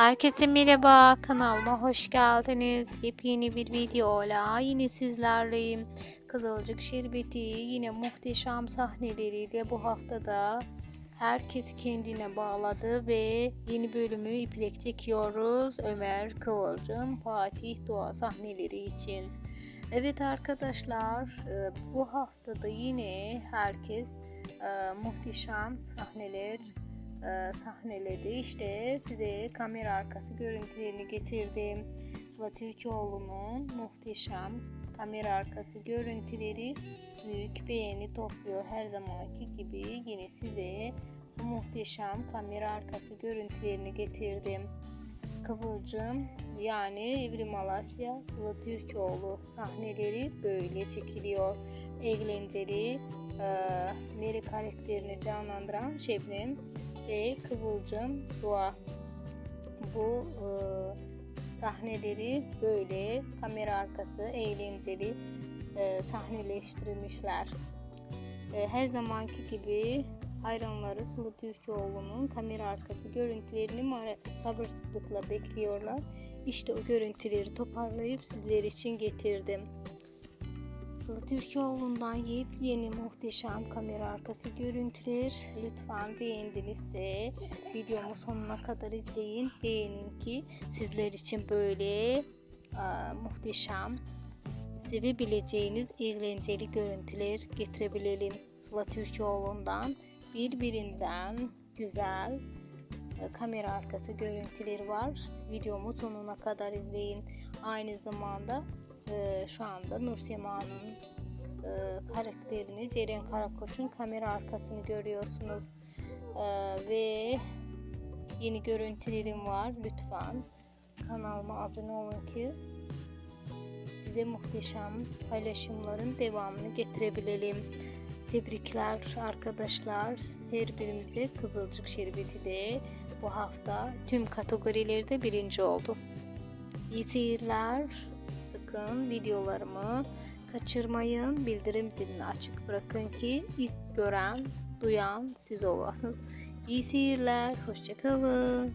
Herkese merhaba, kanalıma hoş geldiniz. Yepyeni bir videoyla yine sizlerleyim. Kızılcık Şerbeti yine muhteşem sahneleriyle bu haftada herkes kendine bağladı ve yeni bölümü iplek çekiyoruz. Ömer Kıvılcım, Fatih Doğa sahneleri için. Evet arkadaşlar e, bu haftada yine herkes e, muhteşem sahneler e, sahneledi. İşte size kamera arkası görüntülerini getirdim. Sıla Türkoğlu'nun muhteşem kamera arkası görüntüleri büyük beğeni topluyor. Her zamanki gibi yine size bu muhteşem kamera arkası görüntülerini getirdim. Kıvılcım yani Evrim Alasya, Sıla Türkoğlu sahneleri böyle çekiliyor. Eğlenceli, e, Mary karakterini canlandıran Şebnem ve Kıvılcım Doğa. Bu e, sahneleri böyle kamera arkası eğlenceli e, sahneleştirmişler. E, her zamanki gibi hayranları Sıla Türkoğlu'nun kamera arkası görüntülerini sabırsızlıkla bekliyorlar. İşte o görüntüleri toparlayıp sizler için getirdim. Sıla Türkoğlu'ndan yepyeni muhteşem kamera arkası görüntüler. Lütfen beğendinizse videomu sonuna kadar izleyin. Beğenin ki sizler için böyle aa, muhteşem sevebileceğiniz eğlenceli görüntüler getirebilelim. Sıla Türkoğlu'ndan birbirinden güzel e, kamera arkası görüntüleri var. Videomu sonuna kadar izleyin. Aynı zamanda e, şu anda Nur e, karakterini Ceren Karakoç'un kamera arkasını görüyorsunuz. E, ve yeni görüntülerim var. Lütfen kanalıma abone olun ki size muhteşem paylaşımların devamını getirebilelim. Tebrikler arkadaşlar. Her birimize Kızılcık Şerbeti de bu hafta tüm kategorilerde birinci oldu. İyi seyirler. Sakın videolarımı kaçırmayın. Bildirim zilini açık bırakın ki ilk gören, duyan siz olasınız. İyi seyirler. Hoşçakalın.